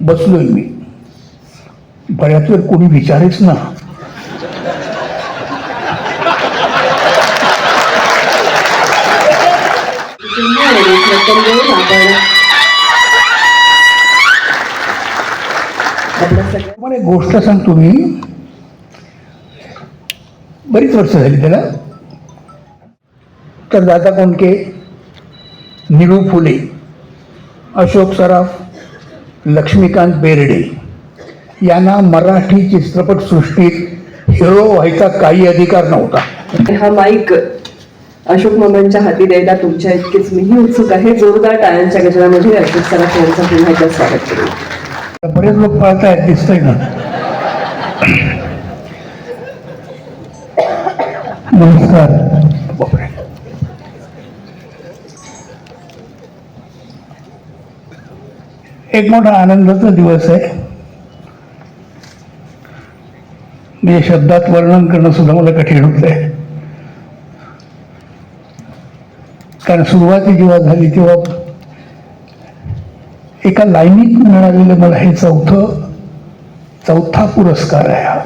बसलोय मी. बऱ्याच वेळ कोणी विचारेच ना. आपण मला एक गोष्ट सांगतो मी बरीच वर्ष झाली त्याला. तर दादा कोणके? निरू फुले. अशोक सराफ. लक्ष्मीकांत बेर्डे यांना मराठी चित्रपटसृष्टीत हिरो व्हायचा काही अधिकार नव्हता. हा माईक अशोक मामांच्या हाती द्यायला तुमच्या इतकेच. मीही उत्सुक आहे. जोरदार टाळ्यांच्या गजरामध्ये अशोक सराफ यांचं पुन्हा एकदा स्वागत करू. बरेच लोक पळतायत दिसतंय ना? नमस्कार बापरे एक मोठा आनंदाचा दिवस आहे. म्हणजे शब्दात वर्णन करणं सुद्धा मला कठीण होत आहे कारण सुरुवाती जेव्हा झाली तेव्हा एका लाईनीत मिळालेलं मला हे चौथं चौथा पुरस्कार आहे हा.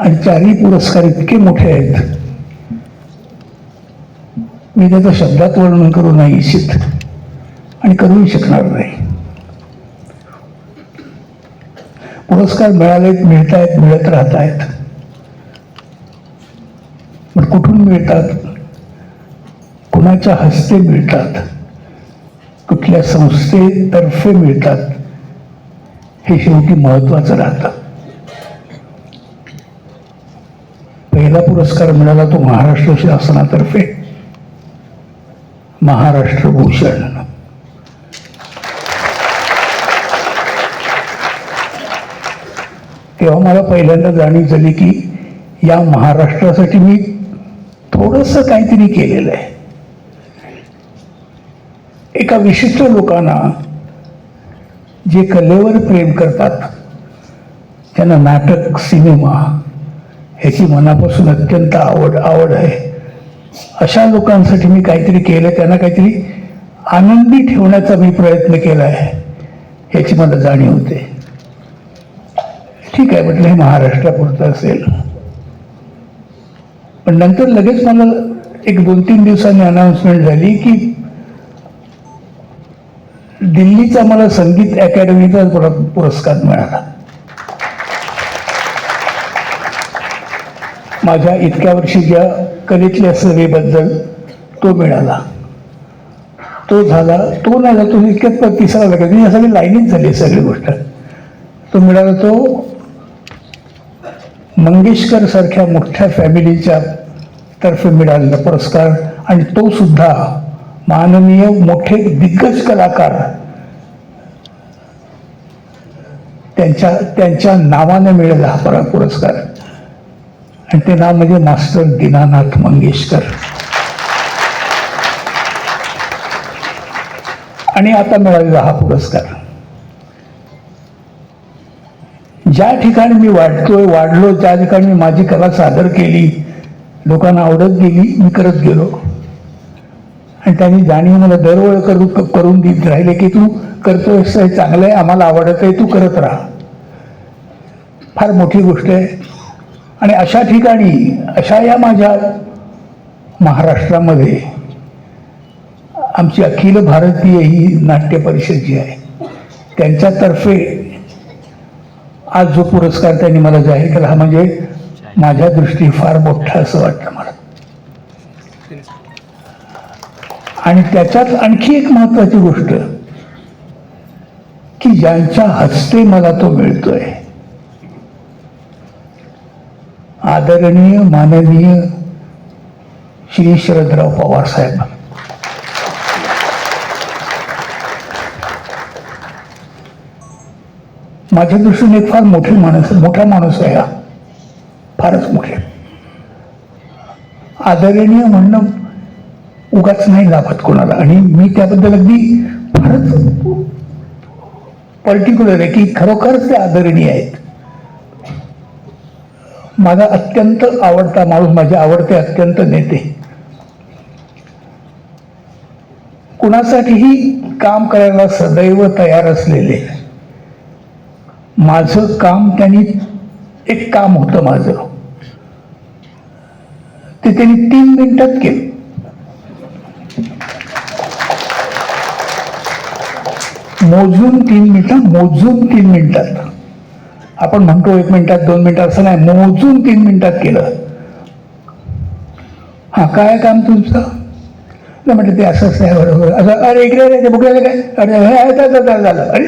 आणि चारही पुरस्कार इतके मोठे आहेत. मी त्याचं शब्दात वर्णन करू नाही इच्छित आणि करूही शकणार नाही. पुरस्कार मिळालेत मिळत आहेत मिळत राहत आहेत पण कुठून मिळतात? कुणाच्या हस्ते मिळतात? कुठल्या संस्थेतर्फे मिळतात? हे शेवटी महत्वाचं राहतं. पहिला पुरस्कार मिळाला तो महाराष्ट्र शासनातर्फे. महाराष्ट्र भूषण. तेव्हा मला पहिल्यांदा जाणीव झाली की या महाराष्ट्रासाठी मी थोडंसं काहीतरी केलेलं आहे. एका विशिष्ट लोकांना जे कलेवर प्रेम करतात त्यांना नाटक सिनेमा ह्याची मनापासून अत्यंत आवड आवड आहे. अशा लोकांसाठी मी काहीतरी केलं त्यांना काहीतरी आनंदी ठेवण्याचा मी प्रयत्न केला आहे याची मला जाणीव होते. ठीक आहे म्हटलं हे महाराष्ट्रापुरतं असेल. पण नंतर लगेच मला एक दोन तीन दिवसांनी अनाऊन्समेंट झाली की दिल्लीचा मला संगीत अकॅडमीचा पुरस्कार मिळाला. माझ्या इतक्या वर्षी ज्या कलेतल्या सेवेबद्दल तो मिळाला. तो झाला तो नाही झाला तो इतक्यात तिसरा लागला ह्या या सगळी लाईनीच झाली सगळी गोष्ट. तो मिळाला तो मंगेशकर सारख्या मोठ्या फॅमिलीच्या तर्फे मिळालेला पुरस्कार. आणि तो सुद्धा माननीय मोठे दिग्गज कलाकार त्यांच्या त्यांच्या नावाने मिळाला हा पुरस्कार. आणि ते नाव म्हणजे मास्टर दीनानाथ मंगेशकर. आणि आता मिळालेला हा पुरस्कार. ज्या ठिकाणी मी वाढतोय वाढलो त्या ठिकाणी मी माझी कला सादर केली लोकांना आवडत गेली मी करत गेलो. आणि त्यांनी जाणीव मला दरवेळ करू करून देत राहिले की तू करतोयस हे चांगलं आहे आम्हाला आवडत आहे तू करत राहा. फार मोठी गोष्ट आहे. आणि अशा ठिकाणी अशा या माझ्या महाराष्ट्रामध्ये आमची अखिल भारतीय ही नाट्य परिषद जी आहे त्यांच्यातर्फे आज जो पुरस्कार त्यांनी मला जाहीर केला हा म्हणजे माझ्या दृष्टी फार मोठा असं वाटतं मला. आणि त्याच्यात आणखी एक महत्वाची गोष्ट की ज्यांच्या हस्ते मला तो मिळतोय आदरणीय माननीय श्री शरदराव पवार साहेब. माझ्या दृष्टीने एक फार मोठी माणूस मोठा माणूस आहे हा. फारच मोठे. आदरणीय म्हणणं उगाच नाही लाभत कोणाला. आणि मी त्याबद्दल अगदी फारच पर्टिक्युलर आहे की खरोखरच ते आदरणीय आहेत. माझा अत्यंत आवडता माणूस माझे आवडते अत्यंत नेते. कुणासाठीही काम करायला सदैव तयार असलेले माझं काम त्यांनी एक काम होतं माझं. ते त्यांनी तीन मिनिटात केलं. मोजून तीन मिनिटं मोजून तीन मिनिटात. आपण म्हणतो एक मिनिटात दोन मिनिटात असं नाही. मोजून तीन मिनिटात केलं. हा काय काम तुमचं? नाही म्हटलं ते असं नाही बरोबर. असं अरे इकडे अरे ते बघायला काय. अरे हे आहे, झालं झालं अरे.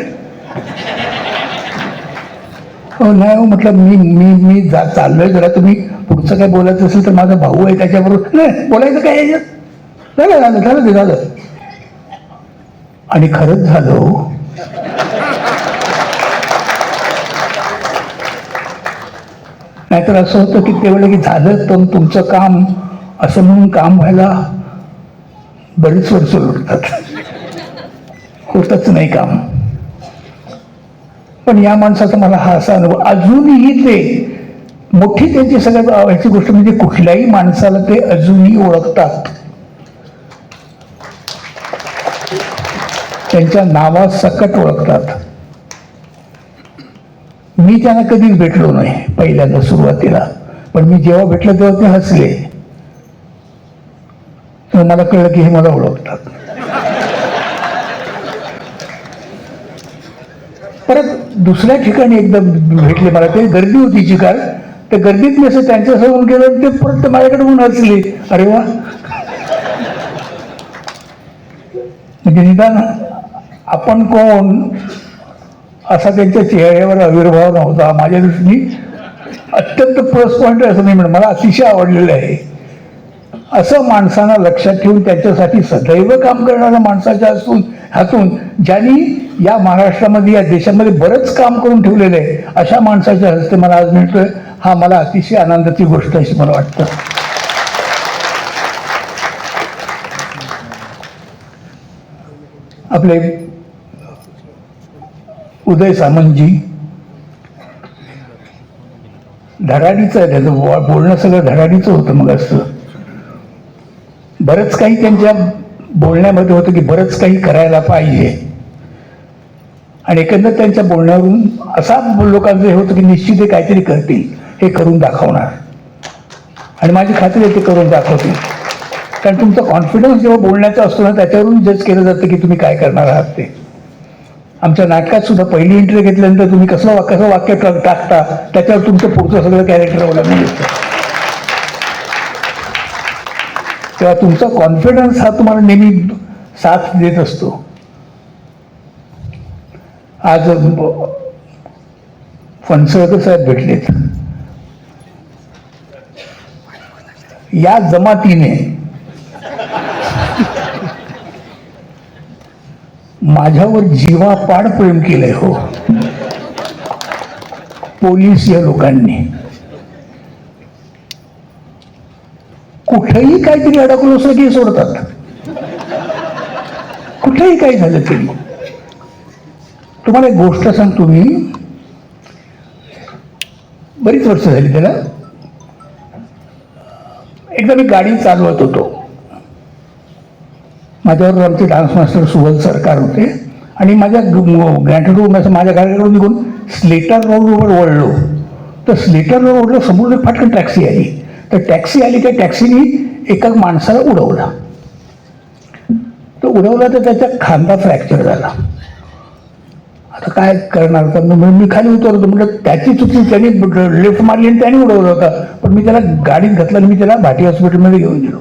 हो नाही हो म्हटलं मी मी मी जा चाललोय. जरा तुम्ही पुढचं काय बोलायचं असेल तर माझा भाऊ आहे त्याच्याबरोबर. नाही बोलायचं काय याच्यात? झालं झालं झालं ते झालं. आणि खरंच झालं हो. नाहीतर असं होतं की तेवढं की झालं तर तुमचं काम असं म्हणून काम व्हायला बरीच वर्ष लुटतात. होतच नाही काम. पण या माणसाचा मला हा असा अनुभव अजूनही ते मोठी त्यांची सगळ्यात ह्याची गोष्ट म्हणजे कुठल्याही माणसाला ते अजूनही ओळखतात. त्यांच्या नावासकट ओळखतात. मी त्यांना कधीच भेटलो नाही पहिल्यांदा सुरुवातीला. पण मी जेव्हा भेटलं तेव्हा ते हसले. मला कळलं की हे मला ओळखतात. परत दुसऱ्या ठिकाणी एकदा भेटले मला ते गर्दी होती चिकार त्या गर्दीत मी असं त्यांच्यासमोर गेलो ते परत माझ्याकडे म्हणून हसले. अरे वा. म्हणजे निदान आपण कोण असा त्यांच्या चेहऱ्यावर आविर्भाव नव्हता. माझ्या दृष्टीने अत्यंत प्लस पॉईंट असं नाही म्हणून. मला अतिशय आवडलेलं आहे. असं माणसांना लक्षात ठेवून त्याच्यासाठी सदैव काम करणाऱ्या माणसाच्या असून हातून ज्यांनी या महाराष्ट्रामध्ये या देशामध्ये बरंच काम करून ठेवलेलं आहे अशा माणसाच्या हस्ते मला आज मिळतोय. हा मला अतिशय आनंदाची गोष्ट अशी मला वाटतं. आपले उदय सामंतजी. धडाडीचं आहे त्याचं बोलणं सगळं धडाडीचं होतं मग असं बरंच काही त्यांच्या बोलण्यामध्ये होतं की बरंच काही करायला पाहिजे. आणि एकंदर त्यांच्या बोलण्यावरून असा लोकांचं हे होतं की निश्चित हे काहीतरी करतील हे करून दाखवणार. आणि माझी खात्री आहे ते करून दाखवतील. कारण तुमचा कॉन्फिडन्स जेव्हा बोलण्याचा असतो ना त्याच्यावरून जज केलं जातं की तुम्ही काय करणार आहात ते. आमच्या नाटकात सुद्धा पहिली एंट्री घेतल्यानंतर तुम्ही कसं वा- कसं वाक्य टाकता त्याच्यावर तुमचं पुढचं सगळं कॅरेक्टर अवलंबून असतं तेव्हा तुमचा कॉन्फिडन्स हा तुम्हाला नेहमी साथ देत असतो. आज ब- फणसळकर साहेब भेटलेत. या जमातीने माझ्यावर जीवापाड प्रेम केलंय हो. पोलीस या लोकांनी. कुठेही काहीतरी अडकलो असलं की सोडतात. कुठेही काही झालं तरी. तुम्हाला एक गोष्ट सांगतो मी. बरीच वर्ष झाली त्याला. एकदा मी गाडी चालवत होतो. माझ्यावर आमचे डान्स मास्टर सुवल सरकार होते. आणि माझ्या ग्रँटरूम हो, असं माझ्या गाडीकडून निघून स्लेटर रोडवर वळलो. तर स्लेटर रोडला समोर फाटकन टॅक्सी आली. तर टॅक्सी आली त्या टॅक्सीने एका माणसाला उडवला. तो उडवला तर त्याचा खांदा फ्रॅक्चर झाला. आता काय करणार? तर मग मी खाली उतरतो म्हटलं त्याची चुकी त्याने लिफ्ट मारली आणि त्याने उडवला होता. पण मी त्याला गाडीत घातलं आणि मी त्याला भाटी हॉस्पिटलमध्ये घेऊन गेलो.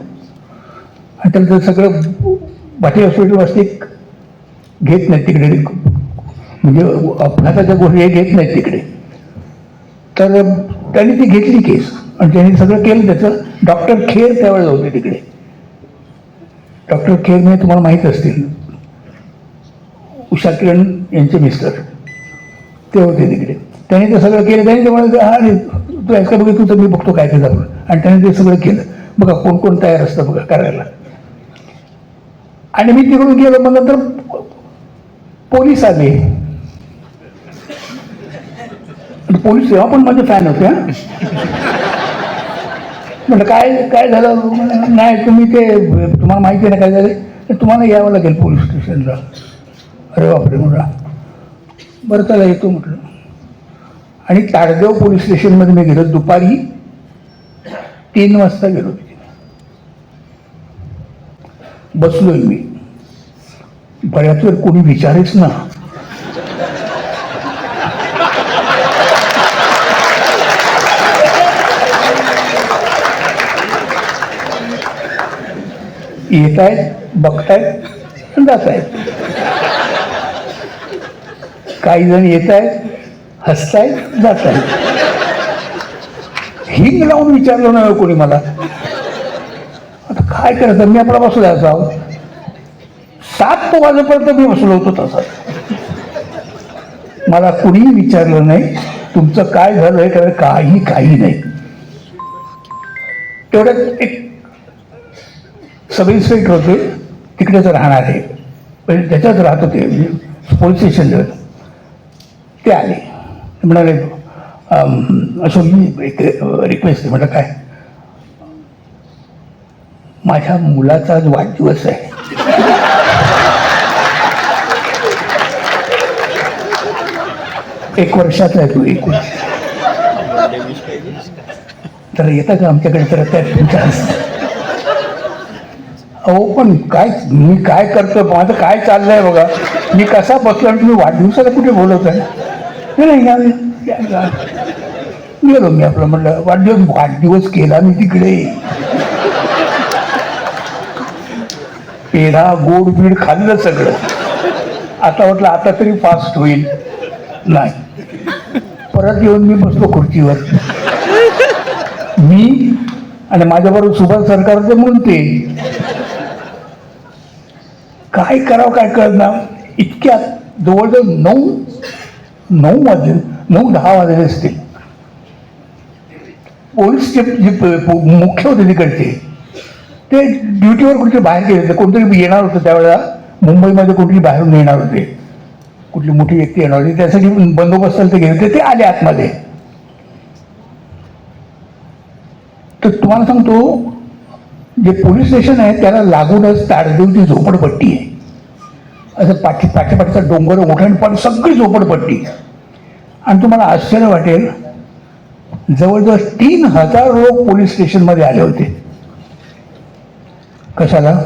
आणि त्याला ते सगळं भाटी हॉस्पिटल वाजते घेत नाहीत तिकडे. म्हणजे अपघाताच्या गोष्टी हे घेत नाहीत तिकडे. तर त्यांनी ती घेतली केस. आणि त्यांनी सगळं केलं त्याचं. डॉक्टर खेर त्यावेळेला होते तिकडे. डॉक्टर खेर म्हणजे तुम्हाला माहीत असतील. उषा किरण यांचे मिस्टर ते होते तिकडे. त्यांनी ते सगळं केलं. त्यांनी ते म्हणाले हा तू ऐका बघ तू तर मी बघतो काय ते जाऊन. आणि त्याने ते सगळं केलं. बघा कोण कोण तयार असतं बघा करायला. आणि मी तिकडून गेलो मग नंतर पोलीस आले. पोलीस तेव्हा पण माझे फॅन होते हा. म्हटलं काय काय झालं? नाही तुम्ही ते तुम्हाला माहिती आहे ना काय झालं? तर तुम्हाला यावं लागेल पोलीस स्टेशनला. अरे बापरे म्हणा बरं त्याला येतो म्हटलं. आणि ताडदेव पोलीस स्टेशनमध्ये मी गेलो. दुपारी तीन वाजता गेलो तिथे. बसलोय मी. बऱ्याच वेळ कोणी विचारेच ना. येत आहेत बघतायत जात आहेत काही जण येत आहेत हसतायत जात आहेत हिंग लावून विचारलं नाही हो कोणी मला. आता काय करायचं? मी आपला बसलो आहोत सात वाजेपर्यंत मी बसलो होतो तसं. मला कुणीही विचारलं नाही तुमचं काय झालं आहे कारण काही काही नाही. तेवढ्यात एक सब इन्स्पेक्टर होते तिकडेच राहणार आहे. म्हणजे त्याच्यात राहत होते पोलीस स्टेशनजवळ ते आले. म्हणाले असं मी एक रिक्वेस्ट आहे. म्हटलं काय? माझ्या मुलाचा आज वाढदिवस आहे. एक वर्षाचा आहे तू एक वर्ष तर येतं का आमच्याकडे तर त्या अहो पण काय मी काय करतो माझं काय चाललंय बघा? मी कसा बसलो आणि तुम्ही वाढदिवसाला कुठे बोलवत आहे नाही, या- गेलो मी आपलं म्हणलं वाढदिवस वाढदिवस केला मी तिकडे. पेढा गोड बीड खाल्लं सगळं. आता म्हटलं आता तरी फास्ट होईल. नाही. परत येऊन मी बसलो खुर्चीवर. मी आणि माझ्याबरोबर सुभाष सरकारचे म्हणते काय करावं काय कळणार? इतक्या जवळजवळ नऊ नऊ वाजले नऊ दहा वाजले असतील. पोलीसचे जे मुख्य होते तिकडचे ते ड्युटीवर कुठे बाहेर गेले होते. कोणतरी येणार होतं त्यावेळेला. मुंबईमध्ये कोणतरी बाहेरून येणार होते. कुठली मोठी व्यक्ती येणार होती त्यासाठी बंदोबस्त ते घेऊन ते आले आतमध्ये. तर तुम्हाला सांगतो जे पोलीस स्टेशन आहे त्याला लागूनच ताडदेवची झोपडपट्टी आहे. असं पाठी पाठीपाठीचा डोंगर मोठा पण सगळी झोपडपट्टी. आणि तुम्हाला आश्चर्य वाटेल जवळजवळ तीन हजार लोक पोलीस स्टेशनमध्ये आले होते. कशाला?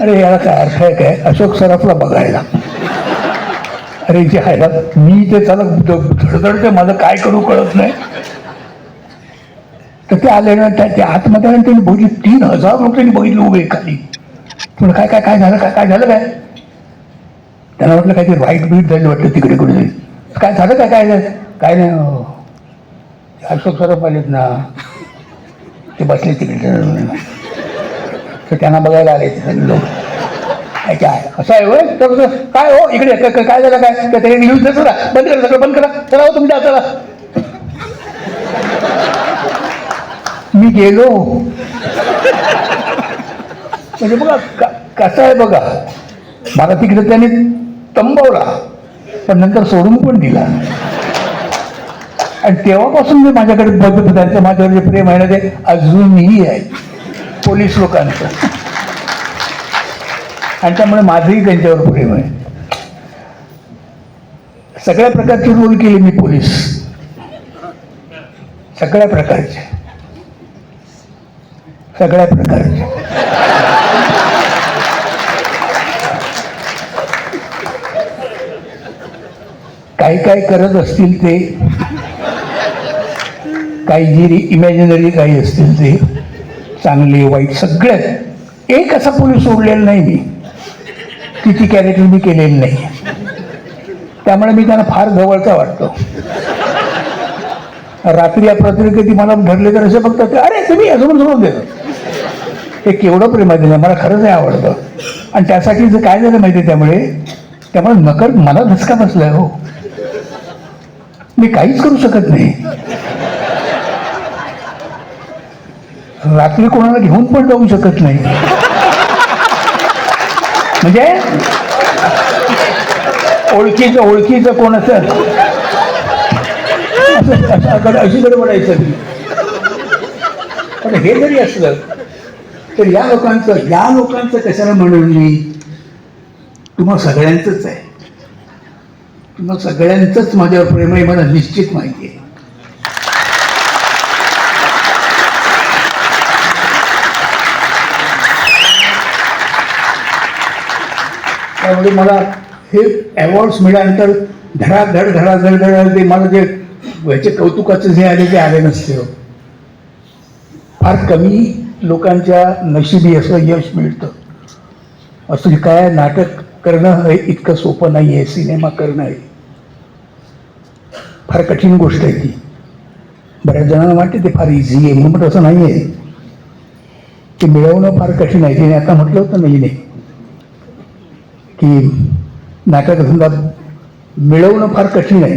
अरे याला काय अर्थ आहे काय? अशोक सराफला बघायला. अरे जे आहे मी ते त्याला धडधडते माझं काय करू कळत नाही. तर ते आले ना त्या त्या आतमध्ये आणि त्यांनी बघितली तीन हजार लोक त्यांनी बघितले उभे खाली. पण काय काय काय झालं काय काय झालं काय? त्यांना वाटलं काय ते वाईट बीट झाली वाटलं तिकडे कुठे काय झालं काय काय झालं? काय नाही हो. अशोक सरफ आलेत ना. ते बसले तिकडे. तर त्यांना बघायला आले सगळे लोक. काय असं आहे होय? तर काय हो? इकडे काय झालं काय? त्या न्यूज देतो बंद करा सगळं बंद करा. चला हो तुमच्या हाताला चला. मी गेलो. म्हणजे बघा कसं आहे बघा. मला तिकडे त्याने तंबवला पण नंतर सोडून पण दिला. आणि तेव्हापासून मी माझ्याकडे बघत त्यांचं माझ्यावर जे प्रेम आहे ना ते अजूनही आहे. पोलीस लोकांचं. आणि त्यामुळे माझंही त्यांच्यावर प्रेम आहे. सगळ्या प्रकारची रोल केली मी पोलीस. सगळ्या प्रकारचे. सगळ्या प्रकारचे. काही काय करत असतील ते काही जी इमॅजिनरी काही असतील ते चांगले वाईट सगळ्यात एक असा पोलीस सोडलेला नाही मी. तिची कॅरेक्टर मी केलेली नाही. त्यामुळे मी त्यांना फार जवळचा वाटतो. रात्री अपरात्री कधी मला धरले तर असे बघतात अरे तुम्ही अजून सोडून देतो. ते केवढं प्रेम आहे मला खरंच हे आवडतं. आणि त्यासाठी जर काय झालं माहिती आहे त्यामुळे? त्यामुळे नकर मला धसका बसलाय हो. मी काहीच करू शकत नाही. रात्री कोणाला घेऊन पण जाऊ शकत नाही. म्हणजे? ओळखीचं ओळखीचं कोण असेल? असं- असं- अशी गडबडायचं पण हे जरी असलं तर या लोकांचं या लोकांचं कशाला म्हणून मी? तुम्हा सगळ्यांचंच आहे. तुम्हा सगळ्यांचंच माझ्यावर प्रेम आहे मला निश्चित माहिती आहे. त्यामुळे मला हे अवॉर्ड्स मिळाल्यानंतर धडाधड धडाधड धड ते मला जे ह्याचे कौतुकाचं जे आले ते आले नसते हो. फार कमी लोकांच्या नशिबी असं यश मिळतं. असं काय नाटक करणं हे इतकं सोपं नाही आहे सिनेमा करणं हे फार कठीण गोष्ट आहे ती. बऱ्याच जणांना वाटते ते फार इझी आहे म्हणून तसं नाही आहे. ते मिळवणं फार कठीण आहे तिने आता म्हटलं होतं नाही नाही की नाटकधंदा मिळवणं फार कठीण आहे.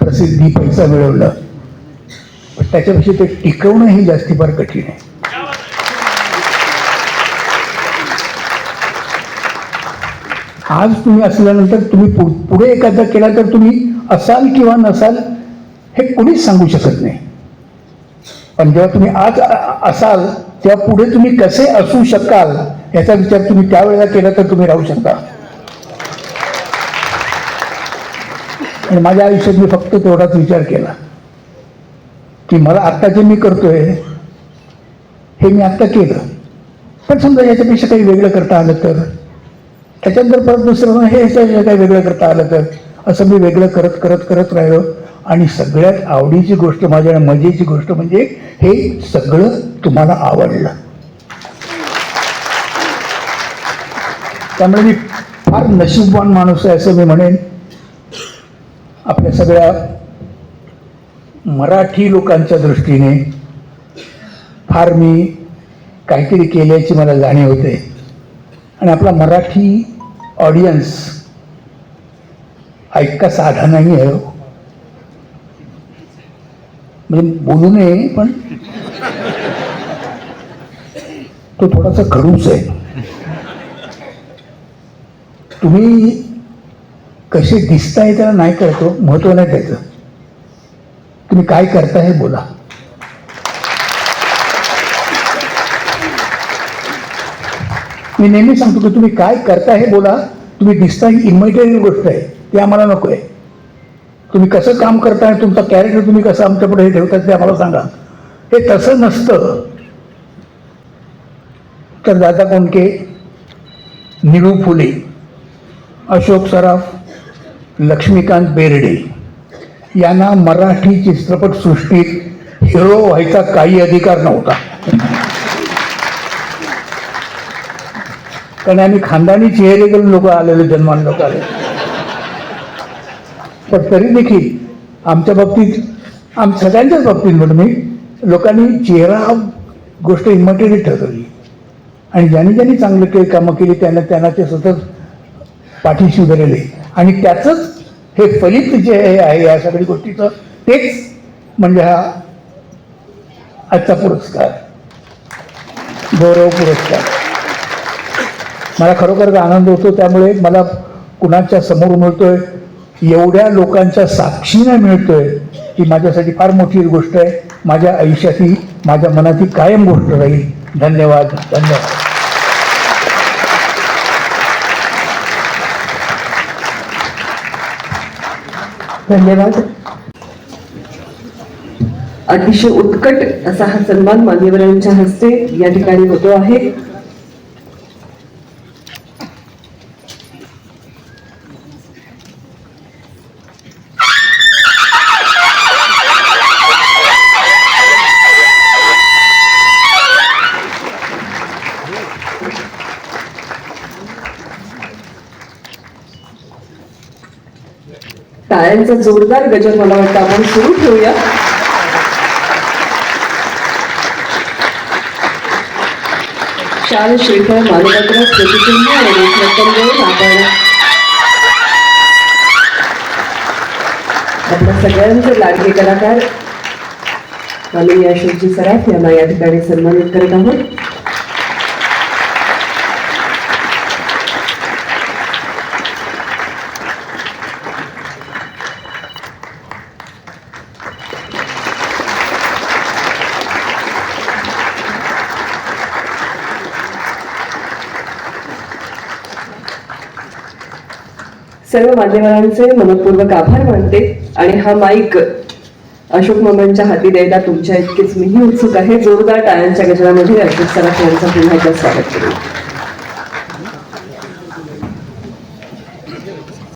प्रसिद्धी पैसा मिळवणं. पण त्याच्यापेक्षा ते टिकवणं हे जास्ती फार कठीण आहे. आज तुम्ही असल्यानंतर तुम्ही पु- पुढे एखादा केला तर तुम्ही असाल किंवा नसाल हे कुणीच सांगू शकत नाही. पण जेव्हा तुम्ही आज असाल तेव्हा पुढे तुम्ही कसे असू शकाल याचा विचार तुम्ही त्यावेळेला केला तर तुम्ही राहू शकता. आणि माझ्या आयुष्यात मी फक्त तेवढाच विचार केला. की मला आत्ता जे मी करतोय हे मी आत्ता केलं. पण समजा याच्यापेक्षा काही वेगळं करता आलं तर त्याच्यानंतर परत दुसरं हे ह्याच्यापेक्षा काही वेगळं करता आलं तर असं मी वेगळं करत करत करत राहिलो. आणि सगळ्यात आवडीची गोष्ट माझ्या मजेची गोष्ट म्हणजे हे सगळं तुम्हाला आवडलं. त्यामुळे मी फार नशीबवान माणूस आहे असं मी म्हणेन. आपल्या सगळ्या मराठी लोकांच्या दृष्टीने फार मी काहीतरी केल्याची मला जाणीव होते. आणि आपला मराठी ऑडियन्स हा इतका साधा नाही आहे हो. म्हणजे बोलू नये पण तो थोडासा खडूस आहे. तुम्ही कसे दिसताय त्याला नाही करतो महत्त्व नाही त्याचं. तुम्ही काय करता हे बोला. मी नेहमी सांगतो की तुम्ही काय करता हे बोला. तुम्ही दिसता ही इमेटेरियल गोष्ट आहे ती आम्हाला नको आहे तुम्ही कसं काम करताय तुमचा कॅरेक्टर तुम्ही कसं आमच्यापुढे हे ठेवतात ते आम्हाला सांगा. हे तसं नसतं. तर दादा कोणके? निळू फुले. अशोक सराफ लक्ष्मीकांत बेर्डे यांना मराठी चित्रपटसृष्टीत हिरो व्हायचा काही अधिकार नव्हता. कारण आम्ही खानदानी चेहरे करून लोक आलेले जन्मान लोक आले पण तरी देखील आमच्या बाबतीत आम सगळ्यांच्याच बाबतीत म्हणून मी लोकांनी चेहरा गोष्ट इमटेरियल ठरवली. आणि ज्यांनी ज्यांनी चांगलं के कामं केली त्यांना त्यांना ते सतत पाठीशी उभे राहिले. आणि त्याचंच हे फलित जे हे आहे या सगळ्या गोष्टीचं तेच म्हणजे हा आजचा पुरस्कार. गौरव पुरस्कार. मला खरोखरच आनंद होतो त्यामुळे मला कुणाच्या समोर मिळतोय एवढ्या लोकांच्या साक्षीने मिळतोय ही माझ्यासाठी फार मोठी गोष्ट आहे. माझ्या आयुष्यात ही माझ्या मनाची कायम गोष्ट राहील. धन्यवाद धन्यवाद. धन्यवाद. अतिशय उत्कट असा हा सन्मान मान्यवरांच्या हस्ते या ठिकाणी होतो आहे. टाळ्यांचा जोरदार गजर मला वाटतं आपण सुरू ठेवूया. शाल श्रीफळ मानपत्र प्रतिचिन्ह आणि आपण आपल्या सगळ्यांचे लाडके कलाकार आम्ही या शिवजी सराफ यांना या ठिकाणी सन्मानित करत आहोत. सर्व मान्यवरांचे मनपूर्वक आभार मानते आणि हा माईक अशोक मामांच्या हाती द्यायला तुमच्या इतकेच. मीही उत्सुक आहे. जोरदार टाळ्यांच्या गजरामध्ये अशोक सराफ यांचा पुन्हा एकदा स्वागत करू.